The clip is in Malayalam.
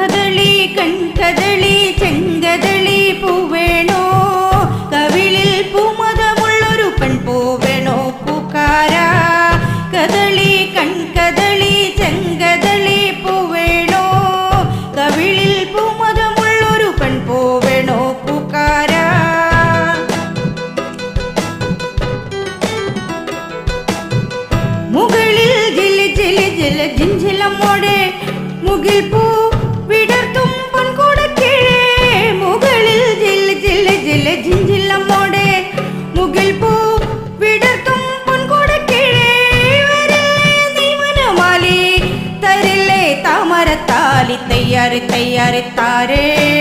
കദളി കൺകഥളി ചെങ്കദളി പൂവേണോ? കവിളിൽ പൂമതമുള്ളൊരു പെൺപൂവേണോ പൂക്കാര. കഥളി കൺകഥളി ചെങ്കദളി പൂവേണോ? കവിളിൽ പൂമതമുള്ളൊരു പെൺപൂവേണോ പൂക്കാര. മുകളിൽ ജില ജില ജില ജിഞ്ചിലമ്മോടെ മുകിൽ പൂ તારી તૈયાર તૈયાર તારે.